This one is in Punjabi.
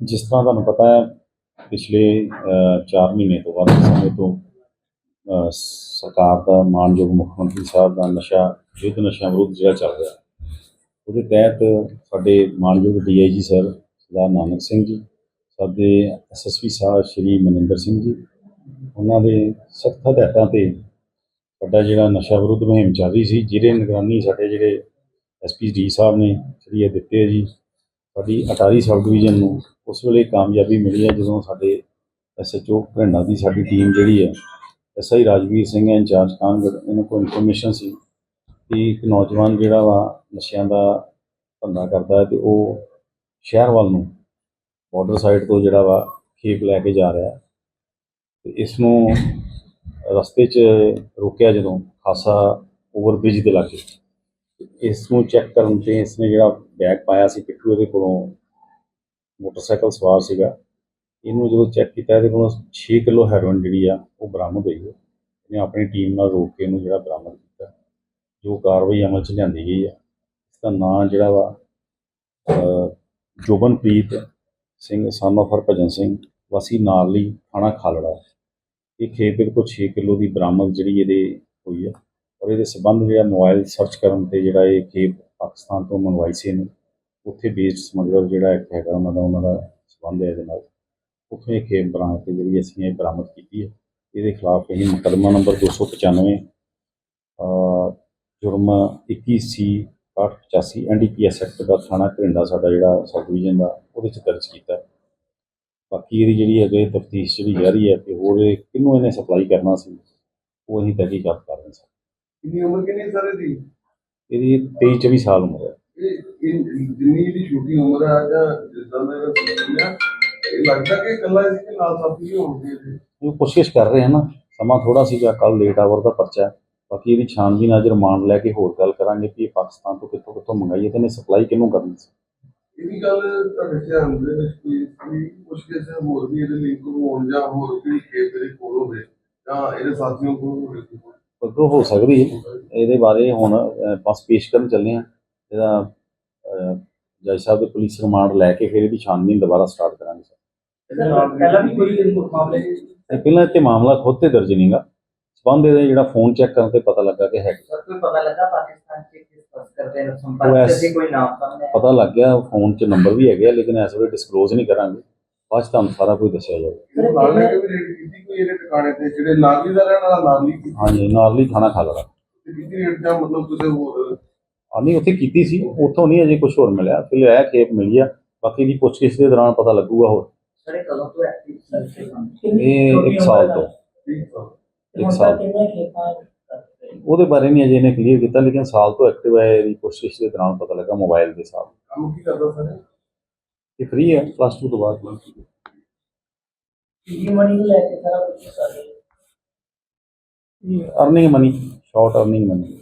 ਜਿਸ ਤਰ੍ਹਾਂ ਤੁਹਾਨੂੰ ਪਤਾ ਹੈ, ਪਿਛਲੇ 4 ਮਹੀਨੇ ਤੋਂ ਵੱਧ ਸਮੇਂ ਤੋਂ ਸਰਕਾਰ ਦਾ ਮਾਨਯੋਗ ਮੁੱਖ ਮੰਤਰੀ ਸਾਹਿਬ ਦਾ ਨਸ਼ਾ, ਯੁੱਧ ਨਸ਼ਾ ਵਿਰੁੱਧ ਜਿਹੜਾ ਚੱਲ ਰਿਹਾ, ਉਹਦੇ ਤਹਿਤ ਸਾਡੇ ਮਾਨਯੋਗ ਡੀਆਈਜੀ ਸਰ, ਸਰਦਾਰ ਨਾਨਕ ਸਿੰਘ ਜੀ, ਸਾਡੇ ਐਸਐਸਪੀ ਸਾਹਿਬ ਸ਼੍ਰੀ ਮਨਿੰਦਰ ਸਿੰਘ ਜੀ, ਉਹਨਾਂ ਦੇ ਸਖਤ ਹਦਾਇਤਾਂ ਤੇ ਸਾਡਾ ਜਿਹੜਾ ਨਸ਼ਾ ਵਿਰੁੱਧ ਮੁਹਿੰਮ ਚੱਲ ਰਹੀ ਸੀ, ਜਿਹਦੇ ਨਿਗਰਾਨੀ ਸਾਡੇ ਜਿਹੜੇ ਐਸਪੀ ਡੀ ਸਾਹਿਬ ਨੇ ਜਿਹੜੀ ਇਹ ਦਿੱਤੇ ਜੀ ਸਾਡੀ ਅਟਾਰੀ ਸਬ ਡਿਵੀਜ਼ਨ ਨੂੰ ਉਸ ਵੇਲੇ ਕਾਮਯਾਬੀ ਮਿਲੀ ਹੈ ਜਦੋਂ ਸਾਡੇ ਐਸਐਚਓ ਭਰਿੰਡਾ ਦੀ ਸਾਡੀ ਟੀਮ ਜਿਹੜੀ ਹੈ ਐਸਆਈ ਰਾਜਵੀਰ ਸਿੰਘ ਹੈ, ਇੰਚਾਰਜ ਕਾਂਗੜ ਇਹਨਾਂ ਕੋਲ ਇਨਫੋਰਮੇਸ਼ਨ ਸੀ ਕਿ ਇੱਕ ਨੌਜਵਾਨ ਜਿਹੜਾ ਵਾ ਨਸ਼ਿਆਂ ਦਾ ਧੰਦਾ ਕਰਦਾ ਹੈ ਤੇ ਉਹ ਸ਼ਹਿਰ ਵੱਲ ਨੂੰ ਬਾਰਡਰ ਸਾਈਡ ਤੋਂ ਜਿਹੜਾ ਵਾ ਖੇਪ ਲੈ ਕੇ ਜਾ ਰਿਹਾ ਹੈ ਤੇ ਇਸ ਨੂੰ ਰਸਤੇ 'ਚ ਰੋਕਿਆ ਜਦੋਂ ਖਾਸਾ ਓਵਰਬ੍ਰਿਜ ਦੇ ਲਾਗੇ। ਇਸ ਨੂੰ ਚੈੱਕ ਕਰਨ ਤੇ ਇਸ ਨੇ ਜਿਹੜਾ ਬੈਗ ਪਾਇਆ ਸੀ, ਪਿੱਠੂ ਇਹਦੇ ਕੋਲੋਂ ਮੋਟਰਸਾਈਕਲ ਸਵਾਰ ਸੀਗਾ। ਇਹਨੂੰ ਜਦੋਂ ਚੈੱਕ ਕੀਤਾ, ਇਹਦੇ ਕੋਲੋਂ 6 ਕਿਲੋ ਹੈਰੋਇਨ ਜਿਹੜੀ ਆ, ਉਹ ਬਰਾਮਦ ਹੋਈ ਹੈ। ਇਹਨੇ ਆਪਣੀ ਟੀਮ ਨਾਲ ਰੋਕ ਕੇ ਇਹਨੂੰ ਜਿਹੜਾ ਬਰਾਮਦ ਕੀਤਾ। ਜੋ ਕਾਰਵਾਈ ਅਮਲ 'ਚ ਲਿਆਂਦੀ ਗਈ ਆ। ਇਸ ਦਾ ਨਾਂ ਜਿਹੜਾ ਵਾ ਜੋਬਨਪ੍ਰੀਤ ਸਿੰਘ, son of ਹਰਭਜਨ ਸਿੰਘ, ਵਾਸੀ ਨਾਰਲੀ ਥਾਣਾ ਖਾਲੜਾ। ਇਹ ਖੇਤ ਦੇ ਕੋਲ 6 ਕਿਲੋ ਦੀ ਬਰਾਮਦ ਜਿਹੜੀ ਇਹਦੇ ਹੋਈ ਆ। ਔਰ ਇਹਦੇ ਸਬੰਧ ਜਿਹੜਾ ਮੋਬਾਈਲ ਸਰਚ ਕਰਨ ਤੇ ਜਿਹੜਾ ਇਹ ਖੇਪ ਪਾਕਿਸਤਾਨ ਤੋਂ ਮੰਗਵਾਈ ਸੀ ਇਹਨੂੰ। ਉੱਥੇ ਬੇਸਡ ਸਮਗਲਰ ਜਿਹੜਾ ਇੱਕ ਹੈਗਾ ਉਹਨਾਂ ਦਾ ਉਹਨਾਂ ਦਾ ਸਬੰਧ ਹੈ ਇਹਦੇ ਨਾਲ। ਉੱਥੋਂ ਇਹ ਖੇਤ ਬਰਾਮਦ ਤੇ ਜਿਹੜੀ ਅਸੀਂ ਇਹ ਬਰਾਮਦ ਕੀਤੀ ਹੈ, ਇਹਦੇ ਖਿਲਾਫ ਅਸੀਂ ਮੁਕੱਦਮਾ ਨੰਬਰ 295 ਅਹ, ਜੁਰਮ 21 ਸੀ 885 ਐਨਡੀਪੀਐਸ ਐਕਟ ਦਾ ਥਾਣਾ ਘਰਿੰਡਾ ਸਾਡਾ ਜਿਹੜਾ ਸਬ ਡਿਵੀਜ਼ਨ ਦਾ, ਉਹਦੇ ਚ ਦਰਜ ਕੀਤਾ। ਬਾਕੀ ਇਹਦੀ ਜਿਹੜੀ ਅੱਗੇ ਤਫਤੀਸ਼ ਜਿਹੜੀ ਜਾਰੀ ਹੈ ਕਿ ਹੋਰ ਕਿਹਨੂੰ ਇਹਨੇ ਸਪਲਾਈ ਕਰਨਾ ਸੀ, ਉਹ ਅਸੀਂ ਤਹਿਕੀਕਾਤ ਕਰ ਰਹੇ ਹਾਂ। ਕਿੰਨੀ ਉਮਰ ਕਿੰਨੀ ਸਾਰੇ ਦੀ ਇਹਦੀ 23 24 ਸਾਲ ਉਮਰ ਹੈ। ਜਿੰਨੀ ਦੀ ਛੋਟੀ ਉਮਰ ਹੈ ਜਾਂ ਜਿੱਦਾਂ ਦਾ ਇਹਦਾ ਆ ਇਹ ਲੱਗਦਾ ਕਿ ਇਕੱਲਾ ਇਸ ਦੇ ਨਾਲ ਸਾਥੀ ਵੀ ਹੋਣਗੇ ਇਹਦੇ ਉਹ ਕੋਸ਼ਿਸ਼ ਕਰ ਰਹੇ ਹਾਂ ਨਾ ਸਮਾਂ ਥੋੜਾ ਸੀਗਾ ਕੱਲ ਲੇਟ ਆਵਰ ਦਾ ਪਰਚਾ। ਬਾਕੀ ਇਹਦੀ ਛਾਣਬੀਨ ਅੱਜ ਰਿਮਾਂਡ ਲੈ ਕੇ ਹੋਰ ਗੱਲ ਕਰਾਂਗੇ ਕਿ ਇਹ ਪਾਕਿਸਤਾਨ ਤੋਂ ਕਿੱਥੋਂ ਕਿੱਥੋਂ ਮੰਗਾਈ ਹੈ ਤੇ ਇਹਨੇ ਸਪਲਾਈ ਕਿਹਨੂੰ ਕਰਨੀ ਸੀ। ਇਹ ਵੀ ਗੱਲ ਤੁਹਾਡੇ ਧਿਆਨ ਦੇ ਵਿੱਚ ਕੋਈ ਕੁਝ ਕਿਸੇ ਹੋਰ ਵੀ ਇਹਦੇ ਲਿੰਕ ਹੋਣ ਜਾਂ ਹੋਰ ਕੋਈ ਕੇਸ ਦੇ ਕੋਲ ਹੋਵੇ ਜਾਂ ਇਹਦੇ ਸਾਥੀਆਂ ਕੋਲ ਹੋਵੇ ਅੱਗੋਂ ਹੋ ਸਕਦੀ ਹੈ। ਇਹਦੇ ਬਾਰੇ ਹੁਣ ਬਸ ਪੇਸ਼ ਕਰਨ ਚੱਲੇ ਆ ਇਹਦਾ ਜੱਜ ਸਾਹਿਬ ਦੇ ਪੁਲਿਸ ਰਿਮਾਂਡ ਲੈ ਕੇ ਫਿਰ ਇਹਦੀ ਛਾਣਬੀਨ ਦੁਬਾਰਾ ਸਟਾਰਟ ਕਰਾਂਗੇ ਸਰ। ਪਹਿਲਾਂ ਵੀ ਕੋਈ ਮਾਮਲੇ ਇਹ ਪਹਿਲਾਂ ਇੱਥੇ ਮਾਮਲਾ ਖੁਦ ਤੇ ਦਰਜ ਨਹੀਂਗਾ। ਸਬੰਧ ਇਹਦਾ ਜਿਹੜਾ ਫੋਨ ਚੈੱਕ ਕਰਨ ਤੇ ਪਤਾ ਲੱਗਾ ਕਿ ਹੈ ਸਰ ਕੋਈ ਪਤਾ ਲੱਗਾ ਪਾਕਿਸਤਾਨ ਚ ਕਿਸ ਬਸ ਕਰਦੇ ਨੇ ਉਹ ਸੰਪਰਕ ਐਸ- ਕਰਦੇ ਕੋਈ ਨਾਮ ਸਾਹਮਣੇ ਆਇਆ? ਪਤਾ ਲੱਗ ਗਿਆ ਫੋਨ 'ਚ ਨੰਬਰ ਵੀ ਹੈਗੇ ਆ, ਲੇਕਿਨ ਇਸ ਵੇਲੇ ਡਿਸਕਲੋਜ਼ ਨਹੀਂ ਕਰਾਂਗੇ। 'ਚ ਤੁਹਾਨੂੰ ਸਾਰਾ ਕੁਝ ਦੱਸਿਆ ਜਾਊਗਾ। ਇਹ ਨਾਲ ਲੈ ਕੇ ਵੀ ਰੇਡ ਕੀਤੀ ਕੋਈ ਇਹਦੇ ਟਿਕਾਣੇ ਤੇ ਜਿਹੜੇ ਨਾਰਲੀ ਦਾ ਰਹਿਣ ਵਾਲਾ ਨਾਰਲੀ ਕੀਤੀ। ਹਾਂਜੀ ਨਾਲ ਹੀ ਖਾਣਾ ਖਾ ਲੜਾ ਤੇ ਕੀਤੀ ਰੇਡ ਜਾਂ ਮਤਲਬ ਕਿਸੇ ਹੋਰ? ਆ ਨਹੀਂ ਉੱਥੇ ਕੀਤੀ ਸੀ ਉੱਥੋਂ ਨਹੀਂ ਅਜੇ ਕੁਝ ਹੋਰ ਮਿਲਿਆ। ਫਿਰ ਇਹ ਖੇਪ ਮਿਲੀ ਆ ਬਾਕੀ ਦੀ ਪੁੱਛਗਿੱਛ ਦੇ ਦੌਰਾਨ ਪਤਾ ਲੱਗੂਗਾ ਹੋਰ। ਸਰ ਇਹ ਕਦੋਂ ਤੋਂ ਐਕਟਿਵ ਸਰ ਇਹ ਇੱਕ ਸਾਲ ਤੋਂ। ਇੱਕ ਸਾਲ। ਉਹਦੇ ਬਾਰੇ ਨਹੀਂ ਅਜੇ ਇਹਨੇ ਕਲੀਅਰ ਕੀਤਾ ਲੇਕਿਨ ਸਾਲ ਤੋਂ ਐਕਟਿਵ ਹੈ ਇਹਦੀ ਪੁੱਛਗਿੱਛ ਦੇ ਦੌਰਾਨ ਪਤਾ ਲੱਗਾ ਮੋਬਾਈਲ ਦੇ ਹਿਸਾਬ ਕੰਮ ਕੀ ਕਰਦਾ ਸਰ ਇਹ ਫ੍ਰੀ ਹੈ ਪਲੱਸ 2 ਤੋਂ ਬਾਅਦ ਇਹ ਮਨੀ ਲੈ ਕੇ ਸਾਰਾ ਕੁਝ ਸਾਰੇ earning money short earning money